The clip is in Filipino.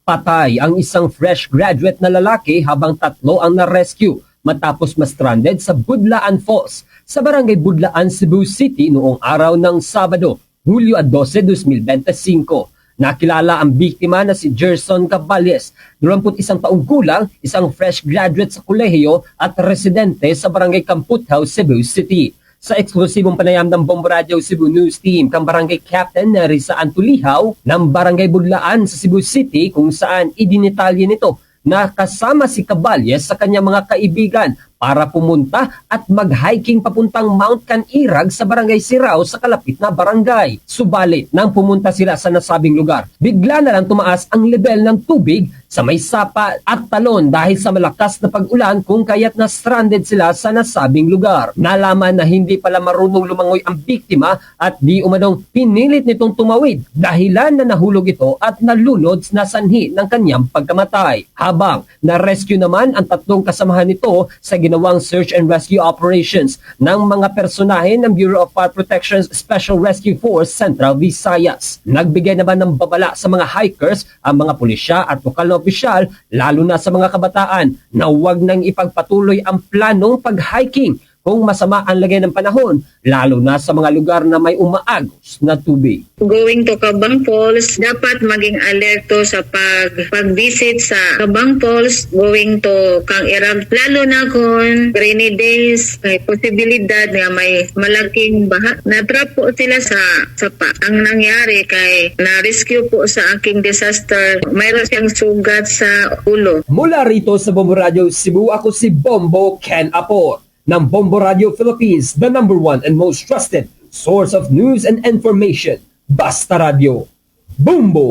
Patay ang isang fresh graduate na lalaki habang tatlo ang na-rescue matapos ma-stranded sa Budlaan Falls sa barangay Budlaan, Cebu City noong araw ng Sabado, Hulyo 12, 2025. Nakilala ang biktima na si Gerson Caballes, 21 taong gulang, isang fresh graduate sa kolehiyo at residente sa barangay Kamputhaw, Cebu City. Sa eksklusibong panayam ng Bombo Radio Cebu News Team kang barangay captain na Risa Antulihaw ng barangay Budlaan sa Cebu City kung saan idinitalye nito na kasama si Caballes sa kanyang mga kaibigan para pumunta at mag-hiking papuntang Mount Canirag sa barangay Sirao sa kalapit na barangay. Subalit, nang pumunta sila sa nasabing lugar, bigla na lang tumaas ang level ng tubig sa may sapa at talon dahil sa malakas na pag-ulan kung kaya't na stranded sila sa nasabing lugar. Nalaman na hindi pala marunong lumangoy ang biktima at di umanong pinilit nitong tumawid dahilan na nahulog ito at nalunod na sanhi ng kanyang pagkamatay. Habang na-rescue naman ang tatlong kasamahan nito sa ginawang search and rescue operations ng mga personahe ng Bureau of Fire Protection's Special Rescue Force Central Visayas. Nagbigay naman ng babala sa mga hikers ang mga pulisya at lokal na opisyal lalo na sa mga kabataan na huwag nang ipagpatuloy ang planong pag-hiking kung masama ang lagay ng panahon lalo na sa mga lugar na may umaagos na tubig. going to Kabang Falls, dapat maging alerto sa pag pag-visit sa Kabang Falls, going to Kang Irag. Lalo na kung rainy days, may posibilidad na may malaking baha. Na-trap po sila sa sapa. Ang nangyari kay na-rescue po sa aking disaster, mayroon siyang sugat sa ulo. Mula rito sa Bombo Radio Cebu, ako si Bombo Ken Apo ng Bombo Radio Philippines, the number one and most trusted source of news and information. Basta Radio. Bombo!